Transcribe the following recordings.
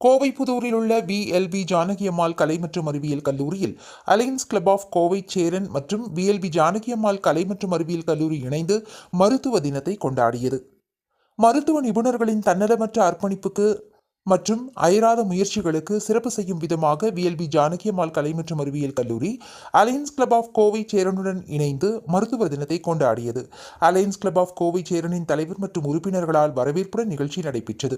கோவை புதூரில் உள்ள விஎல்பி ஜானகியம்மாள் கலை மற்றும் அறிவியல் கல்லூரியில் alliance club of Kovai Cheran மற்றும் விஎல்பி ஜானகியம்மாள் கலை மற்றும் அறிவியல் கல்லூரி இணைந்து மருத்துவ தினத்தை கொண்டாடியது. மருத்துவ நிபுணர்களின் தன்னலமற்ற அர்ப்பணிப்புக்கு மற்றும் அயராத முயற்சிகளுக்கு சிறப்பு செய்யும் விதமாக விஎல்பி ஜானகியம்மாள் கலை மற்றும் அறிவியல் கல்லூரி அலையன்ஸ் கிளப் ஆஃப் கோவை சேரனுடன் இணைந்து மருத்துவர் தினத்தை கொண்டாடியது. அலையன்ஸ் கிளப் ஆஃப் கோவை சேரனின் தலைவர் மற்றும் உறுப்பினர்களால் வரவேற்புடன் நிகழ்ச்சி நடைபெற்றது.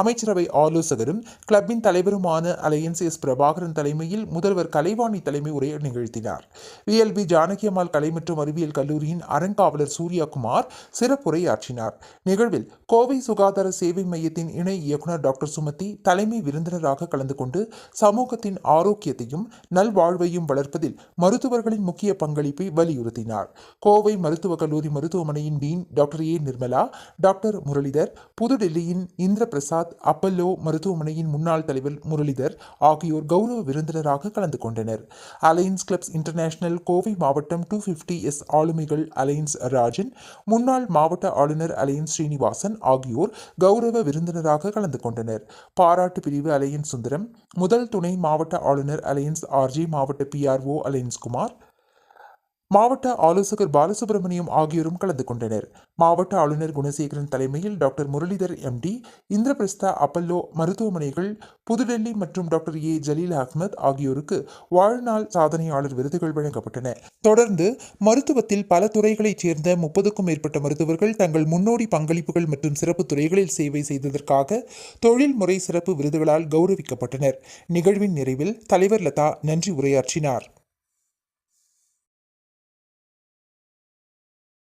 அமைச்சரவை ஆலோசகரும் கிளப்பின் தலைவருமான அலையன்ஸ் எஸ் பிரபாகரன் தலைமையில் முதல்வர் கலைவாணி தலைமை உரையை நிகழ்த்தினார். விஎல்பி ஜானகியம்மாள் கலை மற்றும் அறிவியல் கல்லூரியின் அறங்காவலர் சூர்யாகுமார் சிறப்புரையாற்றினார். நிகழ்வில் கோவை சுகாதார சேவை மையத்தின் இணை இயக்குநர் டாக்டர் சுமத்தி தலைமை விருந்தினராக கலந்து கொண்டு சமூகத்தின் ஆரோக்கியத்தையும் நல்வாழ்வையும் வளர்ப்பதில் மருத்துவர்களின் முக்கிய பங்களிப்பை வலியுறுத்தினார். கோவை மருத்துவக் கல்லூரி மருத்துவமனையின் dean doctor A. Nirmala doctor Muralidhar புதுடெல்லியின் Indraprastha Apollo மருத்துவமனையின் முன்னாள் தலைவர் முரளிதர் ஆகியோர் கௌரவ விருந்தினராக கலந்து கொண்டனர். அலையன்ஸ் கிளப்ஸ் இன்டர்நேஷனல் கோவை மாவட்டம் டூ ஃபிஃப்டி எஸ் ஆளுமைகள் அலையன்ஸ் ராஜன் முன்னாள் மாவட்ட ஆளுநர் அலையன்ஸ் ஸ்ரீனிவாசன் ஆகியோர் கௌரவ விருந்தினராக கலந்து கொண்டனர். பாராட்டு பிரிவு அலையன்ஸ் சுந்தரம் முதல் துணை மாவட்ட ஆளுநர் அலையன்ஸ் ஆர்ஜி மாவட்ட பிஆர்ஓ அலையன்ஸ் குமார் மாவட்ட ஆலோசகர் பாலசுப்ரமணியம் ஆகியோரும் கலந்து கொண்டனர். மாவட்ட ஆளுநர் குணசேகரன் தலைமையில் doctor Muralidhar MD Indraprastha Apollo மருத்துவமனைகள் புதுடெல்லி மற்றும் டாக்டர் ஏ ஜலீல் அஹ்மத் ஆகியோருக்கு வாழ்நாள் சாதனையாளர் விருதுகள் வழங்கப்பட்டன. தொடர்ந்து மருத்துவத்தில் பல துறைகளைச் சேர்ந்த முப்பதுக்கும் மேற்பட்ட மருத்துவர்கள் தங்கள் முன்னோடி பங்களிப்புகள் மற்றும் சிறப்பு துறைகளில் சேவை செய்ததற்காக தொழில்முறை சிறப்பு விருதுகளால் கௌரவிக்கப்பட்டனர். நிகழ்வின் நிறைவில் தலைவர் லதா நன்றி உரையாற்றினார்.